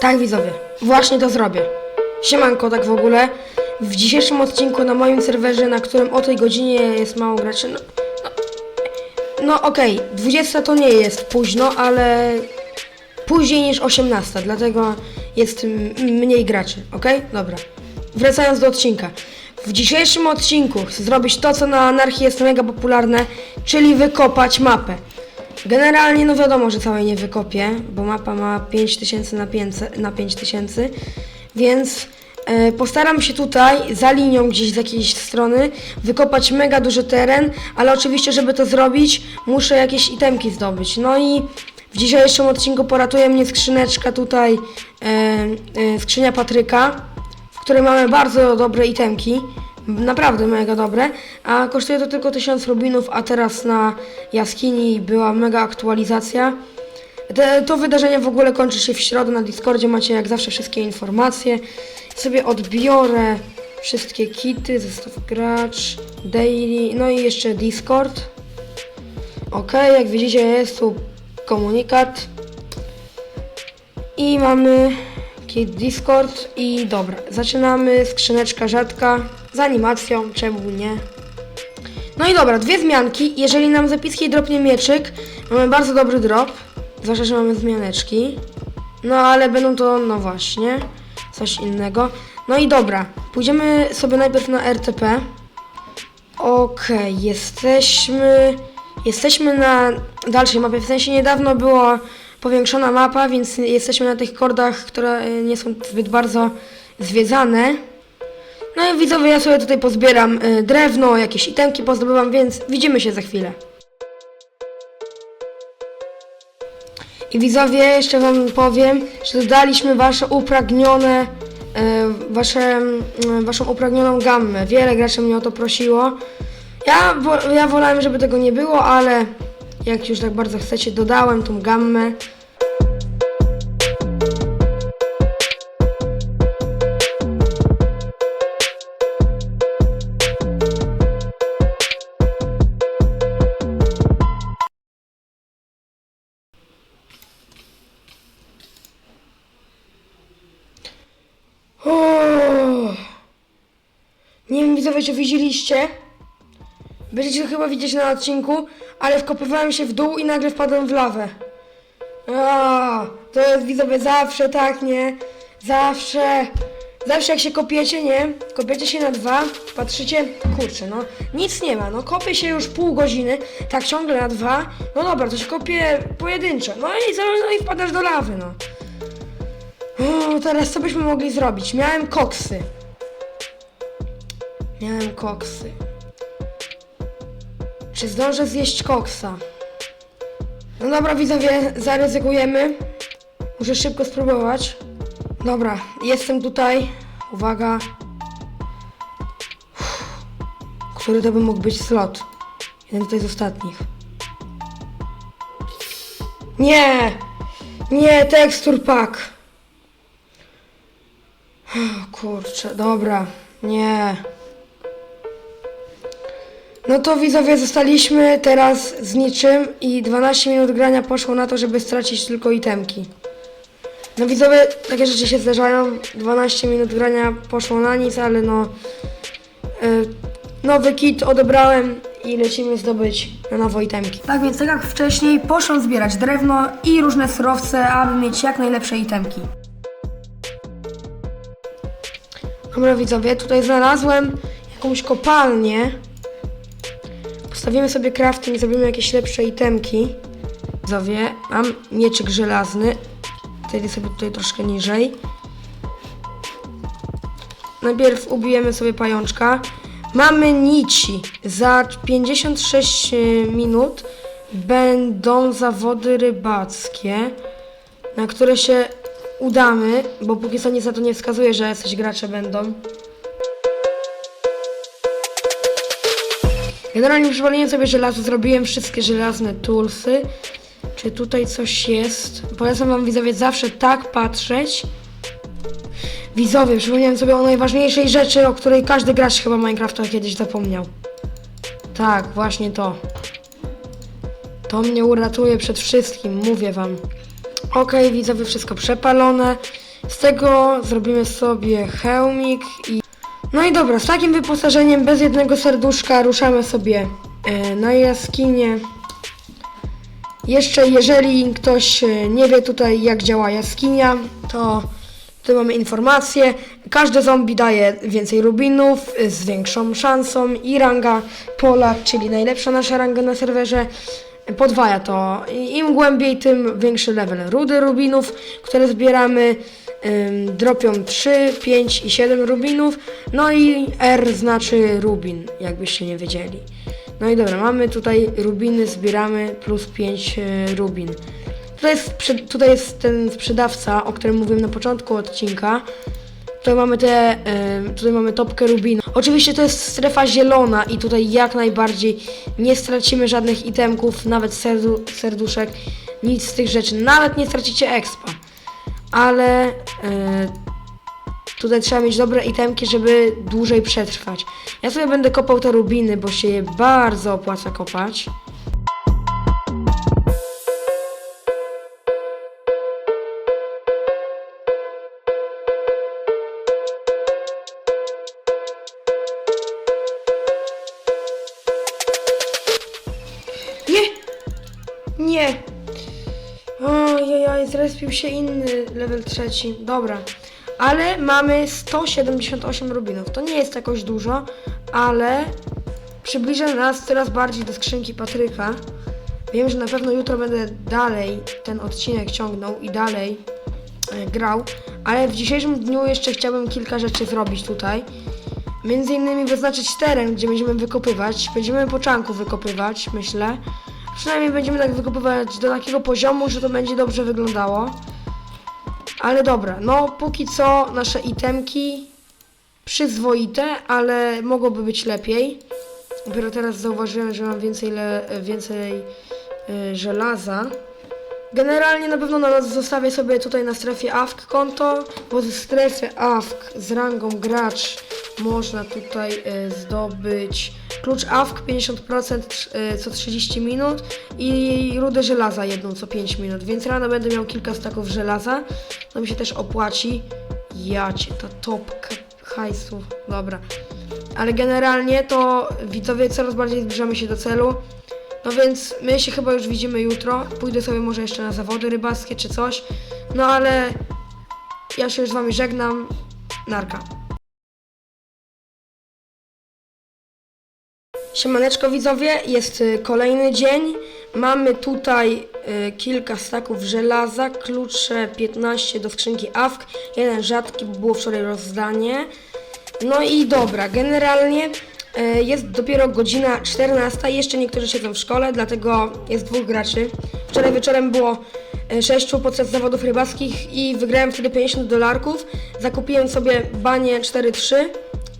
Tak, widzowie, właśnie to zrobię. Siemanko, tak w ogóle. W dzisiejszym odcinku na moim serwerze, na którym o tej godzinie jest mało graczy, no, no, no okej, 20 to nie jest późno, ale później niż 18, dlatego jest mniej graczy, okej? Dobra. Wracając do odcinka. W dzisiejszym odcinku chcę zrobić to, co na anarchii jest mega popularne, czyli wykopać mapę. Generalnie no wiadomo, że całej nie wykopię, bo mapa ma 5000 na 500, na 5000, więc e, postaram się tutaj za linią gdzieś z jakiejś strony wykopać mega duży teren, ale oczywiście, żeby to zrobić, muszę jakieś itemki zdobyć. No i w dzisiejszym odcinku poratuje mnie skrzyneczka tutaj, e, e, skrzynia Patryka, w której mamy bardzo dobre itemki. Naprawdę mega dobre, a kosztuje to tylko 1000 rubinów, a teraz na jaskini była mega aktualizacja. Te, to wydarzenie w ogóle kończy się w środę na Discordzie, macie jak zawsze wszystkie informacje. Sobie odbiorę wszystkie kity, zestaw gracz, daily, no i jeszcze Discord. Ok, jak widzicie jest tu komunikat. I mamy kit Discord i dobra, zaczynamy skrzyneczka rzadka z animacją, czemu nie? No i dobra, dwie zmianki. Jeżeli nam zapiski dropnie mieczyk, mamy bardzo dobry drop. Zwłaszcza, że mamy zmianeczki. No ale będą to, no właśnie, coś innego. No i dobra, pójdziemy sobie najpierw na RTP. Okej, jesteśmy. Jesteśmy na dalszej mapie. W sensie niedawno była powiększona mapa, więc jesteśmy na tych kordach, które y, nie są zbyt bardzo zwiedzane. No i widzowie, ja sobie tutaj pozbieram y, drewno, jakieś itemki pozdobywam, więc widzimy się za chwilę. I widzowie, jeszcze wam powiem, że dodaliśmy wasze upragnione, e, wasze, mm, waszą upragnioną gammę. Wiele graczy mnie o to prosiło. Ja, ja wolałem, żeby tego nie było, ale jak już tak bardzo chcecie, dodałem tą gammę. Widzowie, czy widzieliście. Będziecie to chyba widzieć na odcinku, ale wkopywałem się w dół i nagle wpadłem w lawę. To jest widzowie zawsze tak, nie? Zawsze. Zawsze jak się kopiecie, nie? Kopiecie się na dwa, patrzycie, kurczę, no nic nie ma, no kopię się już pół godziny, tak ciągle na dwa, no dobra, to się kopie pojedynczo, no i no i wpadasz do lawy, no. O, teraz co byśmy mogli zrobić? Miałem koksy. Miałem koksy. Czy zdążę zjeść koksa? No dobra, widzowie, zaryzykujemy. Muszę szybko spróbować. Dobra, jestem tutaj. Uwaga. Uff. Który to by mógł być slot? Jeden tutaj z ostatnich. Nie! Nie, tekstur pack. Kurczę, dobra, nie. No to widzowie zostaliśmy teraz z niczym i 12 minut grania poszło na to, żeby stracić tylko itemki. No widzowie, takie rzeczy się zdarzają. 12 minut grania poszło na nic, ale no... y, nowy kit odebrałem i lecimy zdobyć na nowo itemki. Tak więc, tak jak wcześniej, poszłam zbierać drewno i różne surowce, aby mieć jak najlepsze itemki. Dobra widzowie, tutaj znalazłem jakąś kopalnię. Postawimy sobie crafting, zrobimy jakieś lepsze itemki. Widzowie, mam mieczyk żelazny. Zejdę sobie tutaj troszkę niżej. Najpierw ubijemy sobie pajączka. Mamy nici. Za 56 minut będą zawody rybackie, na które się udamy, bo póki co nic na to nie wskazuje, że jacyś gracze będą. Generalnie przywaliłem sobie żelazo, zrobiłem wszystkie żelazne toolsy. Czy tutaj coś jest? Polecam wam widzowie zawsze tak patrzeć. Widzowie, przypomniałem sobie o najważniejszej rzeczy, o której każdy gracz chyba Minecrafta kiedyś zapomniał. Tak, właśnie to. To mnie uratuje przed wszystkim, mówię wam. Okej, widzowie, wszystko przepalone. Z tego zrobimy sobie hełmik i... No i dobra, z takim wyposażeniem bez jednego serduszka ruszamy sobie e, na jaskinię. Jeszcze jeżeli ktoś e, nie wie tutaj jak działa jaskinia, to tu mamy informację. Każdy zombie daje więcej rubinów z większą szansą i ranga pola, czyli najlepsza nasza ranga na serwerze, podwaja to. Im głębiej, tym większy level rudy rubinów, które zbieramy. Ym, dropią 3, 5 i 7 rubinów. No i R znaczy rubin, jakbyście nie wiedzieli. No i dobra, mamy tutaj rubiny, zbieramy plus 5 e, rubin. Tutaj jest, tutaj jest ten sprzedawca, o którym mówiłem na początku odcinka. Tutaj mamy te, em, tutaj mamy topkę rubinu. Oczywiście to jest strefa zielona i tutaj jak najbardziej nie stracimy żadnych itemków, nawet serdu, serduszek, nic z tych rzeczy. Nawet nie stracicie expa. Ale e, tutaj trzeba mieć dobre itemki, żeby dłużej przetrwać. Ja sobie będę kopał te rubiny, bo się je bardzo opłaca kopać. Zrespił się inny level trzeci. Dobra. Ale mamy 178 rubinów. To nie jest jakoś dużo, ale przybliża nas coraz bardziej do skrzynki Patryka. Wiem, że na pewno jutro będę dalej ten odcinek ciągnął i dalej e, grał, ale w dzisiejszym dniu jeszcze chciałbym kilka rzeczy zrobić tutaj. Między innymi wyznaczyć teren, gdzie będziemy wykopywać. Będziemy po czanku wykopywać, myślę. Przynajmniej będziemy tak wykopywać do takiego poziomu, że to będzie dobrze wyglądało. Ale dobra, no póki co nasze itemki przyzwoite, ale mogłoby być lepiej. Dopiero teraz zauważyłem, że mam więcej, le, więcej y, żelaza. Generalnie na pewno na, zostawię sobie tutaj na strefie AFK konto, bo ze strefy AFK z rangą gracz można tutaj y, zdobyć klucz AFK 50% y, co 30 minut i rudę żelaza jedną co 5 minut, więc rano będę miał kilka staków żelaza, to mi się też opłaci. Jacie, ta topka hajsu, dobra. Ale generalnie to widzowie coraz bardziej zbliżamy się do celu. No więc my się chyba już widzimy jutro. Pójdę sobie może jeszcze na zawody rybackie czy coś. No ale ja się już z wami żegnam. Narka. Siemaneczko widzowie, jest y, kolejny dzień. Mamy tutaj y, kilka staków żelaza, klucze 15 do skrzynki AFK, jeden rzadki, bo było wczoraj rozdanie. No i dobra, generalnie e, jest dopiero godzina 14, jeszcze niektórzy siedzą w szkole, dlatego jest dwóch graczy. Wczoraj wieczorem było sześciu podczas zawodów rybackich i wygrałem wtedy 50 dolarków. Zakupiłem sobie banie 4-3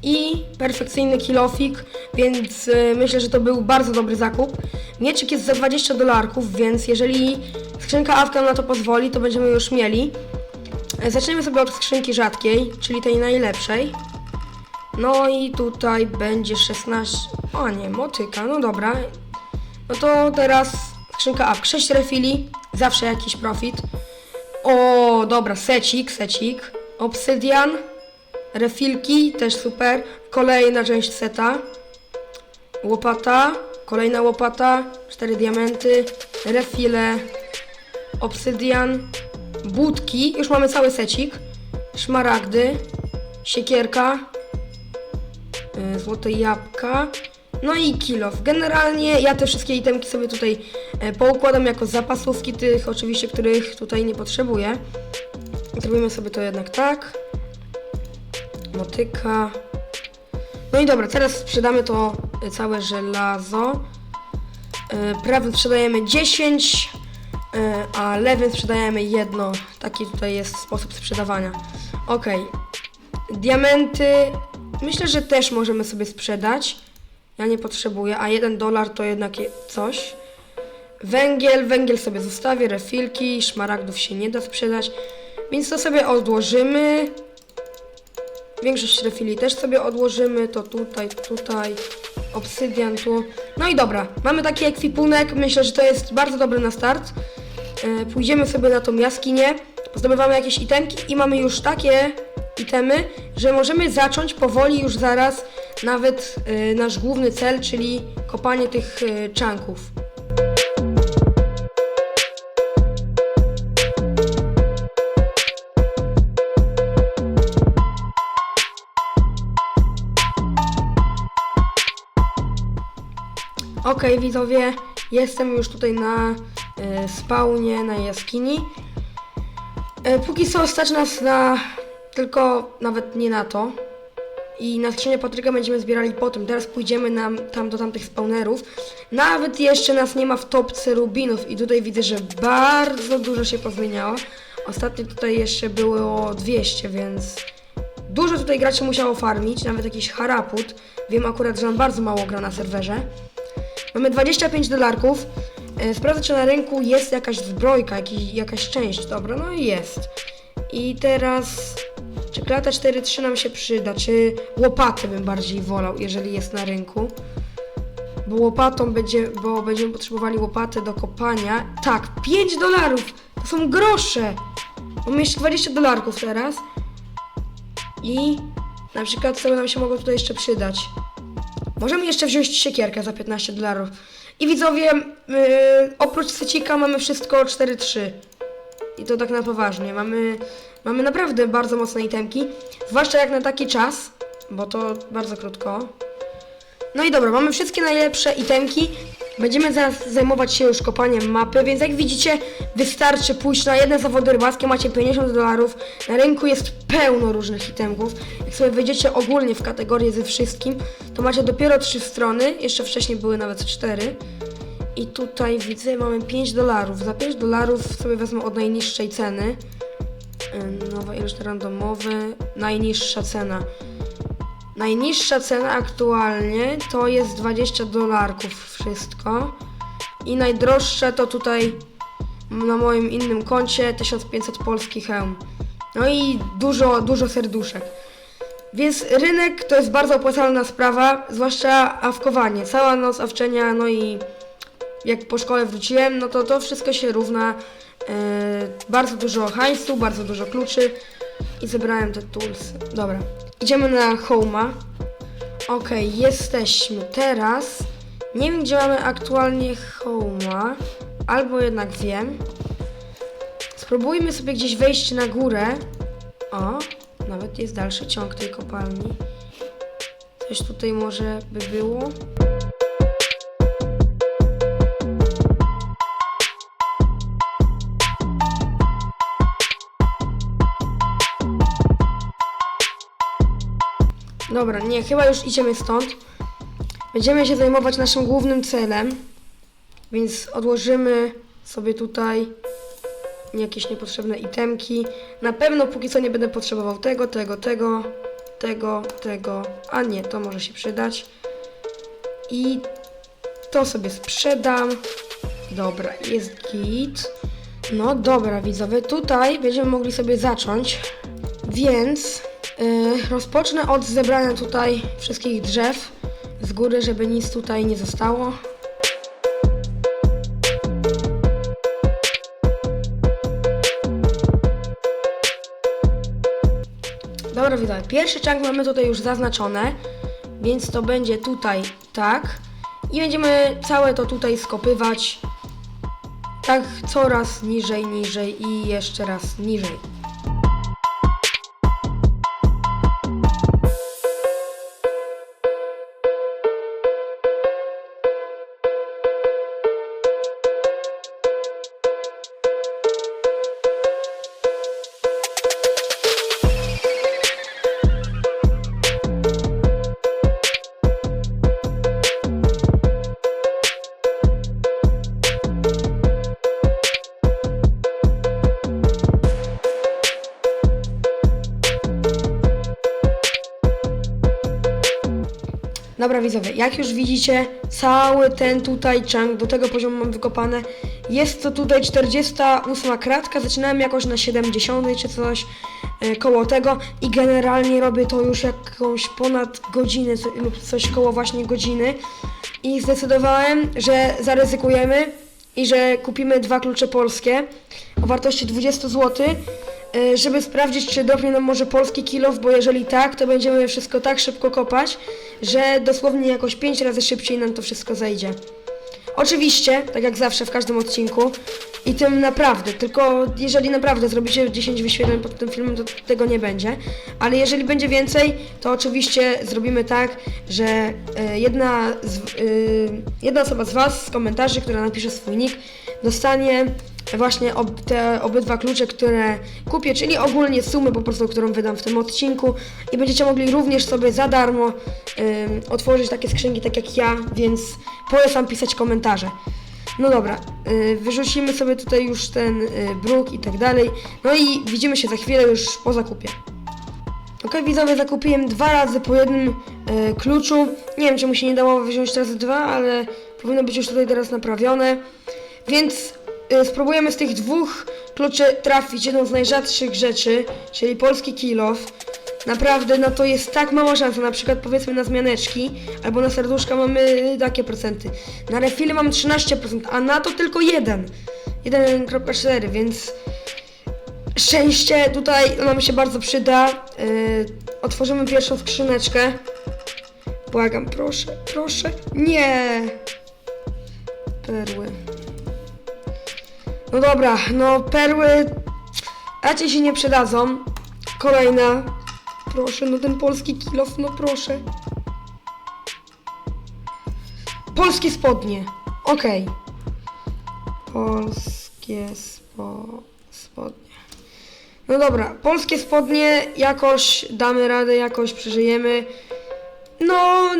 i perfekcyjny kilofik, więc e, myślę, że to był bardzo dobry zakup. Mieczyk jest za 20 dolarków, więc jeżeli skrzynka AFK na to pozwoli, to będziemy już mieli. E, Zaczniemy sobie od skrzynki rzadkiej, czyli tej najlepszej. No i tutaj będzie 16. O nie, motyka, no dobra. No to teraz skrzynka AFK. 6 refili, zawsze jakiś profit. O, dobra, secik, secik. Obsydian, refilki, też super. Kolejna część seta. Łopata, kolejna łopata, 4 diamenty, refile, obsydian, budki, już mamy cały secik. Szmaragdy, siekierka, e, złote jabłka. No i kilof. Generalnie ja te wszystkie itemki sobie tutaj e, poukładam jako zapasówki tych oczywiście, których tutaj nie potrzebuję. Zrobimy sobie to jednak tak. Motyka. No i dobra, teraz sprzedamy to e, całe żelazo. E, Prawym sprzedajemy 10, e, a lewym sprzedajemy jedno. Taki tutaj jest sposób sprzedawania. Ok. Diamenty myślę, że też możemy sobie sprzedać. Ja nie potrzebuję, a jeden dolar to jednak je- coś. Węgiel, węgiel sobie zostawię, refilki, szmaragdów się nie da sprzedać, więc to sobie odłożymy. Większość refili też sobie odłożymy, to tutaj, tutaj, obsydian tu. No i dobra, mamy taki ekwipunek, myślę, że to jest bardzo dobry na start. E, Pójdziemy sobie na tą jaskinię. zdobywamy jakieś itemki i mamy już takie itemy, że możemy zacząć powoli już zaraz nawet y, nasz główny cel, czyli kopanie tych y, czanków. Okej, widzowie, jestem już tutaj na y, spawnie, na jaskini. E, Póki co stać nas na tylko nawet nie na to. I na skrzynię Patryka będziemy zbierali potem. Teraz pójdziemy nam, tam do tamtych spawnerów. Nawet jeszcze nas nie ma w topce rubinów i tutaj widzę, że bardzo dużo się pozmieniało. Ostatnio tutaj jeszcze było 200, więc dużo tutaj graczy musiało farmić, nawet jakiś haraput. Wiem akurat, że on bardzo mało gra na serwerze. Mamy 25 dolarków. E, Sprawdzę, czy na rynku jest jakaś zbrojka, jakiś, jakaś część. Dobra, no i jest. I teraz... Czy klata 4.3 nam się przyda? Czy łopaty bym bardziej wolał, jeżeli jest na rynku? Bo łopatą będzie, bo będziemy potrzebowali łopaty do kopania. Tak, 5 dolarów! To są grosze! Mamy jeszcze 20 dolarków teraz. I na przykład co by nam się mogło tutaj jeszcze przydać? Możemy jeszcze wziąć siekierkę za 15 dolarów. I widzowie, yy, oprócz secika mamy wszystko 4-3. I to tak na poważnie. Mamy, mamy naprawdę bardzo mocne itemki. Zwłaszcza jak na taki czas, bo to bardzo krótko. No i dobra, mamy wszystkie najlepsze itemki. Będziemy zaraz zajmować się już kopaniem mapy, więc jak widzicie, wystarczy pójść na jedne zawody rybackie, macie 50 dolarów. Na rynku jest pełno różnych itemków. Jak sobie wejdziecie ogólnie w kategorię ze wszystkim, to macie dopiero trzy strony, jeszcze wcześniej były nawet cztery. I tutaj widzę, mamy 5 dolarów. Za 5 dolarów sobie wezmę od najniższej ceny. Ym, Nowa ilość randomowy, najniższa cena. Najniższa cena aktualnie to jest 20 dolarków wszystko. I najdroższe to tutaj na moim innym koncie 1500 polskich hełm. No i dużo, dużo serduszek. Więc rynek to jest bardzo opłacalna sprawa, zwłaszcza awkowanie. Cała noc awczenia, no i jak po szkole wróciłem, no to to wszystko się równa. e, bardzo dużo hajsu, bardzo dużo kluczy i zebrałem te tools. Dobra, idziemy na Home'a. Okej, jesteśmy teraz. Nie wiem, gdzie mamy aktualnie Home'a, albo jednak wiem. Spróbujmy sobie gdzieś wejść na górę. O, nawet jest dalszy ciąg tej kopalni. Coś tutaj może by było. Dobra, nie, chyba już idziemy stąd. Będziemy się zajmować naszym głównym celem, więc odłożymy sobie tutaj jakieś niepotrzebne itemki. Na pewno póki co nie będę potrzebował tego, tego, tego, tego, tego, a nie, to może się przydać. I to sobie sprzedam. Dobra, jest git. No dobra, widzowie, tutaj będziemy mogli sobie zacząć, więc rozpocznę od zebrania tutaj wszystkich drzew z góry, żeby nic tutaj nie zostało. Dobra, widzowie, pierwszy chunk mamy tutaj już zaznaczone, więc to będzie tutaj tak. I będziemy całe to tutaj skopywać tak coraz niżej, niżej i jeszcze raz niżej. Widzowie, jak już widzicie, cały ten tutaj chunk, do tego poziomu mam wykopane. Jest to tutaj 48 kratka, zaczynałem jakoś na 70 czy coś e, koło tego i generalnie robię to już jakąś ponad godzinę co- lub coś koło właśnie godziny i zdecydowałem, że zaryzykujemy i że kupimy dwa klucze polskie o wartości 20 zł, y, żeby sprawdzić, czy dropnie nam może polski kilof, bo jeżeli tak, to będziemy wszystko tak szybko kopać, że dosłownie jakoś 5 razy szybciej nam to wszystko zejdzie. Oczywiście, tak jak zawsze w każdym odcinku i tym naprawdę, tylko jeżeli naprawdę zrobicie 10 wyświetleń pod tym filmem, to tego nie będzie, ale jeżeli będzie więcej, to oczywiście zrobimy tak, że e, jedna, z, e, jedna osoba z Was z komentarzy, która napisze swój nick, dostanie właśnie ob, te obydwa klucze, które kupię, czyli ogólnie sumę po prostu, którą wydam w tym odcinku i będziecie mogli również sobie za darmo ym, otworzyć takie skrzynki tak jak ja, więc polecam pisać komentarze. No dobra, y, wyrzucimy sobie tutaj już ten y, bruk i tak dalej. No i widzimy się za chwilę już po zakupie. Ok, widzowie, zakupiłem dwa razy po jednym e, kluczu. Nie wiem, czemu się nie dało wziąć razy dwa, ale powinno być już tutaj teraz naprawione. Więc e, spróbujemy z tych dwóch kluczy trafić jedną z najrzadszych rzeczy, czyli polski kilof. Naprawdę, no to jest tak mała szansa, na przykład powiedzmy na zmianeczki, albo na serduszka mamy takie procenty. Na refile mamy 13%, a na to tylko jeden. 1.4, więc szczęście tutaj nam się bardzo przyda. Yy, otworzymy pierwszą skrzyneczkę. Błagam, proszę, proszę. Nie! Perły. No dobra, no perły raczej się nie przydadzą. Kolejna. Proszę, no ten polski kilof, no proszę. Polskie spodnie. Okej. Polskie spo... spodnie. No dobra, polskie spodnie jakoś damy radę, jakoś przeżyjemy. No,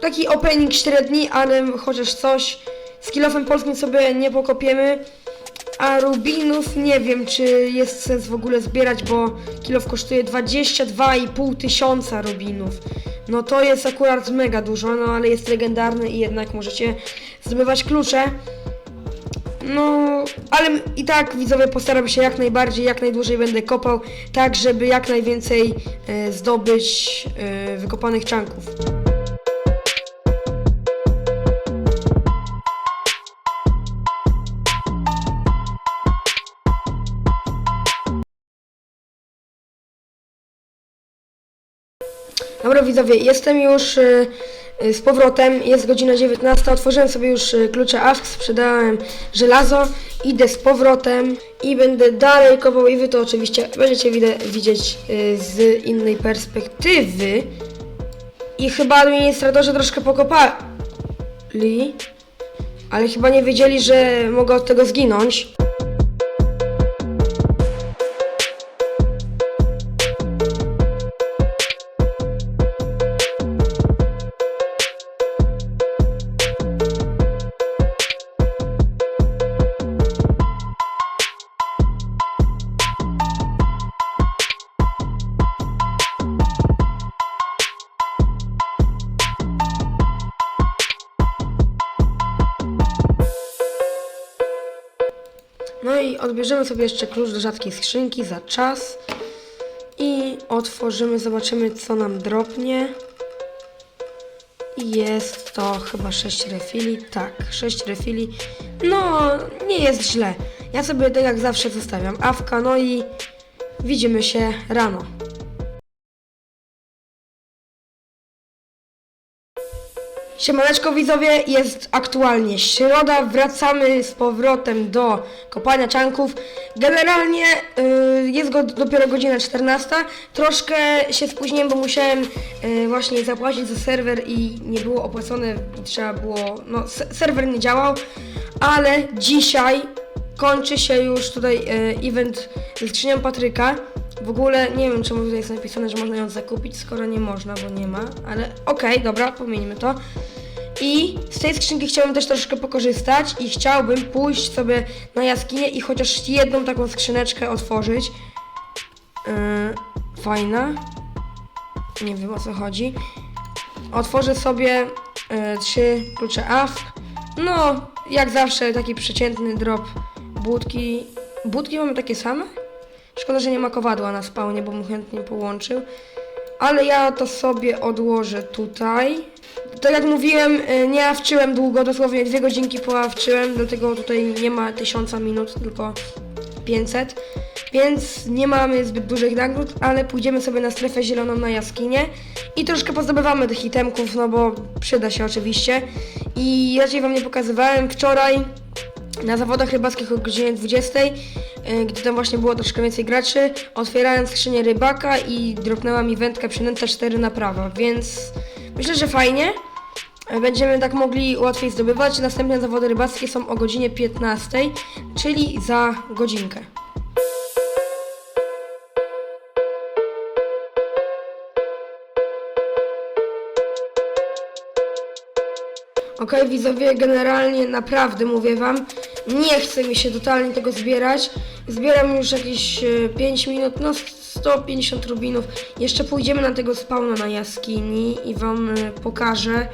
taki opening średni, ale chociaż coś. Z polskim sobie nie pokopiemy. A rubinów nie wiem, czy jest sens w ogóle zbierać, bo kilof kosztuje 22,5 tysiąca rubinów. No to jest akurat mega dużo, no ale jest legendarny i jednak możecie zdobywać klucze. No, ale i tak widzowie postaram się jak najbardziej, jak najdłużej będę kopał, tak żeby jak najwięcej e, zdobyć e, wykopanych czanków. Dobra widzowie, jestem już y, y, z powrotem, jest godzina 19, otworzyłem sobie już y, klucze ASK, sprzedałem żelazo, idę z powrotem i będę dalej kopał i wy to oczywiście będziecie widzieć z innej perspektywy. I chyba administratorzy troszkę pokopali, ale chyba nie wiedzieli, że mogę od tego zginąć. Odbierzemy sobie jeszcze klucz do rzadkiej skrzynki za czas. I otworzymy, zobaczymy co nam dropnie. Jest to chyba 6 refili. Tak, 6 refili. No, nie jest źle. Ja sobie tak jak zawsze zostawiam awka, no i widzimy się rano. Siemaneczko widzowie, jest aktualnie środa, wracamy z powrotem do kopania czanków. Generalnie y, jest go, dopiero godzina 14, troszkę się spóźniłem, bo musiałem y, właśnie zapłacić za serwer i nie było opłacone, trzeba było, no se- serwer nie działał, ale dzisiaj kończy się już tutaj y, event ze skrzynią Patryka. W ogóle nie wiem czemu tutaj jest napisane, że można ją zakupić, skoro nie można, bo nie ma, ale okej, dobra, pomieńmy to. I z tej skrzynki chciałbym też troszkę pokorzystać i chciałbym pójść sobie na jaskinię i chociaż jedną taką skrzyneczkę otworzyć. Yy, fajna. Nie wiem o co chodzi. Otworzę sobie yy, trzy klucze AF. No, jak zawsze taki przeciętny drop budki. Budki mamy takie same? Szkoda, że nie ma kowadła na spawnie, bo bym chętnie połączył. ale ja to sobie odłożę tutaj. Tak jak mówiłem, y, nie awczyłem długo, dosłownie dwie godzinki poawczyłem, dlatego tutaj nie ma tysiąca minut, tylko 500. Więc nie mamy zbyt dużych nagród, ale pójdziemy sobie na strefę zieloną na jaskinię i troszkę pozdobywamy tych itemków, no bo przyda się oczywiście. I raczej wam nie pokazywałem wczoraj na zawodach rybackich o godzinie 20, y, gdy tam właśnie było troszkę więcej graczy, otwierałem skrzynię rybaka i dropnęła mi wędka przynęta 4 na prawo, więc myślę, że fajnie. Y, Będziemy tak mogli łatwiej zdobywać. Następne zawody rybackie są o godzinie 15, czyli za godzinkę. Okej, widzowie, generalnie naprawdę mówię wam, nie chce mi się totalnie tego zbierać. Zbieram już jakieś e, 5 minut, no 150 rubinów. Jeszcze pójdziemy na tego spawna na jaskini i wam e, pokażę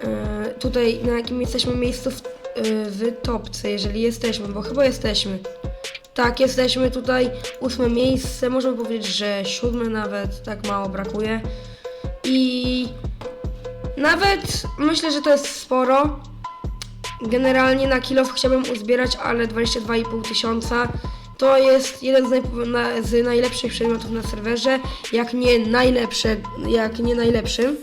e, tutaj na jakim jesteśmy miejscu w, e, w topce, jeżeli jesteśmy, bo chyba jesteśmy. Tak, jesteśmy tutaj, ósme miejsce, możemy powiedzieć, że siódme nawet, tak mało brakuje. I nawet myślę, że to jest sporo. Generalnie na kilo chciałbym uzbierać, ale 22,5 tysiąca to jest jeden z, najp- na, z najlepszych przedmiotów na serwerze, jak nie najlepsze, jak nie najlepszym.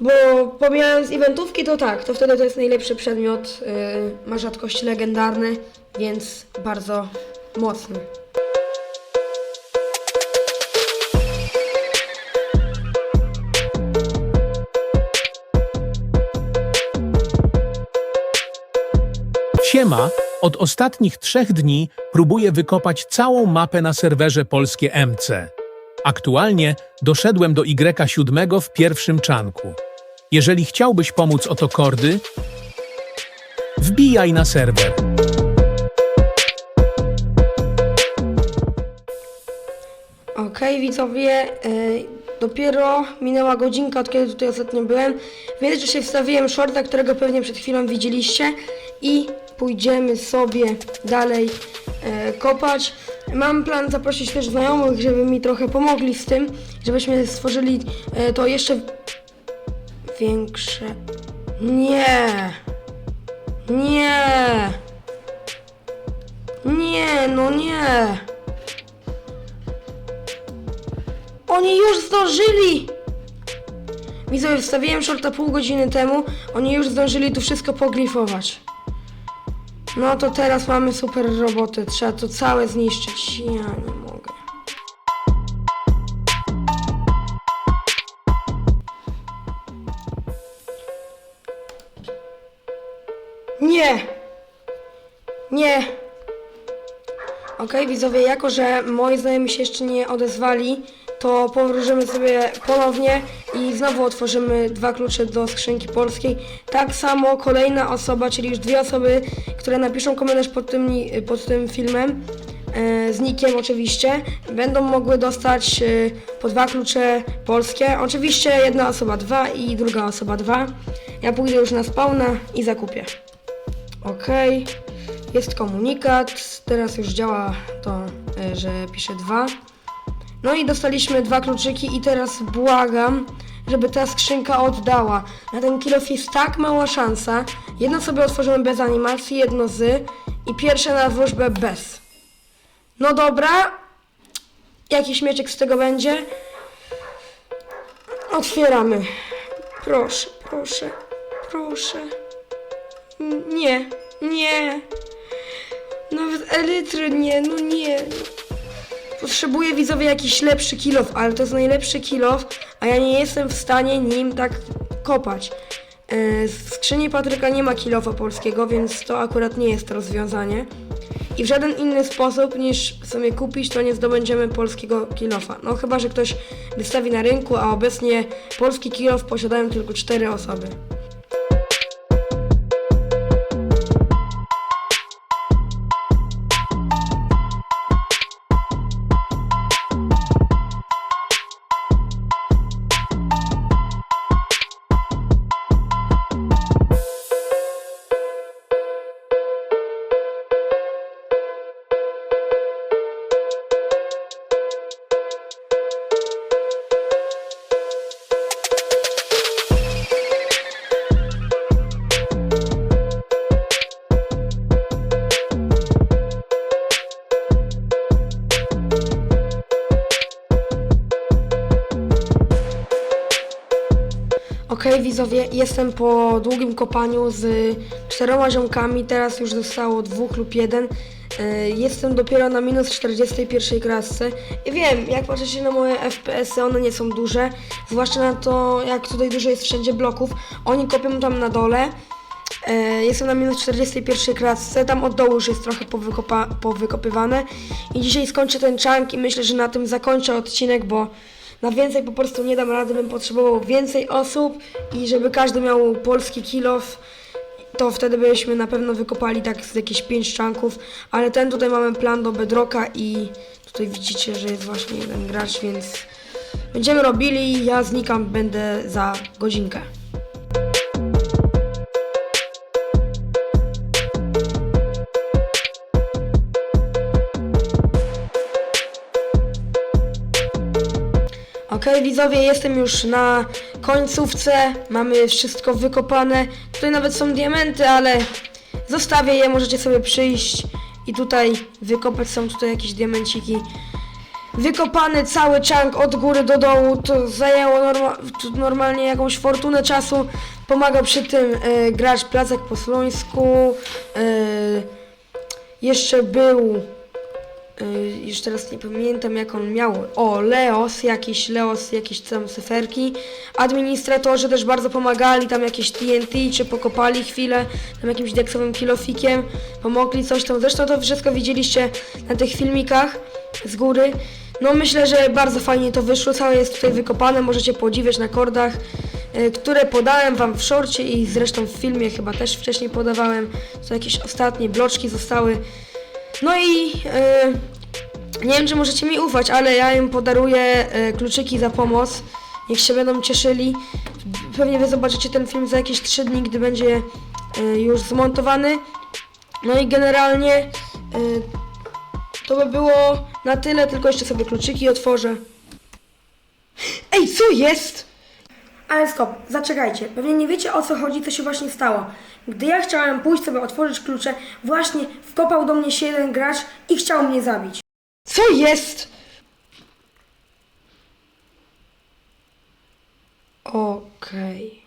Bo pomijając eventówki, to tak, to wtedy to jest najlepszy przedmiot, yy, ma rzadkość legendarny, więc bardzo mocny. Siema, od ostatnich trzech dni próbuję wykopać całą mapę na serwerze Polskie MC. Aktualnie doszedłem do Y7 w pierwszym czanku. Jeżeli chciałbyś pomóc o to kordy, wbijaj na serwer. Okej, widzowie, y, dopiero minęła godzinka, od kiedy tutaj ostatnio byłem. W międzyczasie wstawiłem shorta, którego pewnie przed chwilą widzieliście i pójdziemy sobie dalej e, kopać. Mam plan zaprosić też znajomych, żeby mi trochę pomogli z tym, żebyśmy stworzyli e, to jeszcze większe... Nie! Nie! Nie, no nie! Oni już zdążyli! Widzowie, wstawiłem shorta pół godziny temu. Oni już zdążyli tu wszystko poglifować. No to teraz mamy super roboty. Trzeba to całe zniszczyć. Ja nie mogę. Nie! Nie! Okej, widzowie, jako że moi znajomi się jeszcze nie odezwali, to powróżymy sobie ponownie i znowu otworzymy dwa klucze do skrzynki polskiej. Tak samo kolejna osoba, czyli już dwie osoby, które napiszą komentarz pod tym, pod tym filmem, e, z nikiem oczywiście, będą mogły dostać e, po dwa klucze polskie. Oczywiście jedna osoba dwa i druga osoba dwa. Ja pójdę już na spawna i zakupię. Okej, jest komunikat, teraz już działa to, e, że pisze dwa. No i dostaliśmy dwa kluczyki i teraz błagam, żeby ta skrzynka oddała. Na ten kilof jest tak mała szansa. Jedno sobie otworzymy bez animacji, jedno z i pierwsze na wróżbę bez. No dobra, jakiś mieczek z tego będzie. Otwieramy. Proszę, proszę, proszę. Nie, nie. Nawet elitry nie, no nie. Potrzebuję widzowie jakiś lepszy kilof, ale to jest najlepszy kilof, a ja nie jestem w stanie nim tak kopać. E, W skrzyni Patryka nie ma kilofa polskiego, więc to akurat nie jest rozwiązanie. I w żaden inny sposób niż sobie kupić, to nie zdobędziemy polskiego kilofa. No chyba, że ktoś wystawi na rynku, a obecnie polski kilof posiadają tylko 4 osoby. Okej, widzowie, jestem po długim kopaniu z czteroma ziomkami, teraz już zostało dwóch lub jeden. E, Jestem dopiero na minus 41 krasce. I wiem, jak patrzycie na moje FPS-y, one nie są duże, zwłaszcza na to, jak tutaj dużo jest wszędzie bloków. Oni kopią tam na dole. E, Jestem na minus 41 kratce, tam od dołu już jest trochę powykopa- powykopywane. I dzisiaj skończę ten chunk i myślę, że na tym zakończę odcinek, bo na więcej po prostu nie dam rady, bym potrzebował więcej osób i żeby każdy miał polski kilof, to wtedy byśmy na pewno wykopali tak z jakieś 5 czanków, ale ten tutaj mamy plan do bedrocka i tutaj widzicie, że jest właśnie jeden gracz, więc będziemy robili, ja znikam, będę za godzinkę. Okej, widzowie, jestem już na końcówce. Mamy wszystko wykopane. Tutaj nawet są diamenty, ale zostawię je, możecie sobie przyjść i tutaj wykopać. Są tutaj jakieś diamenciki. Wykopany cały chunk od góry do dołu. To zajęło norma normalnie jakąś fortunę czasu. Pomagał przy tym e, gracz Placek po Slońsku. E, jeszcze był już teraz nie pamiętam jak on miał. O, Leos, jakiś Leos, jakieś tam cyferki. Administratorzy też bardzo pomagali, tam jakieś TNT, czy pokopali chwilę, tam jakimś deksowym kilofikiem, pomogli coś tam. Zresztą to wszystko widzieliście na tych filmikach z góry. No myślę, że bardzo fajnie to wyszło, całe jest tutaj wykopane, możecie podziwiać na kordach, y, które podałem wam w szorcie i zresztą w filmie chyba też wcześniej podawałem. To jakieś ostatnie bloczki zostały. No i e, nie wiem, czy możecie mi ufać, ale ja im podaruję e, kluczyki za pomoc. Niech się będą cieszyli. Pewnie wy zobaczycie ten film za jakieś 3 dni, gdy będzie e, już zmontowany. No i generalnie e, to by było na tyle, tylko jeszcze sobie kluczyki otworzę. Ej, co jest? Ale stop, zaczekajcie. Pewnie nie wiecie o co chodzi, co się właśnie stało. Gdy ja chciałem pójść sobie otworzyć klucze, właśnie wkopał do mnie się jeden gracz i chciał mnie zabić. Co jest? Okej.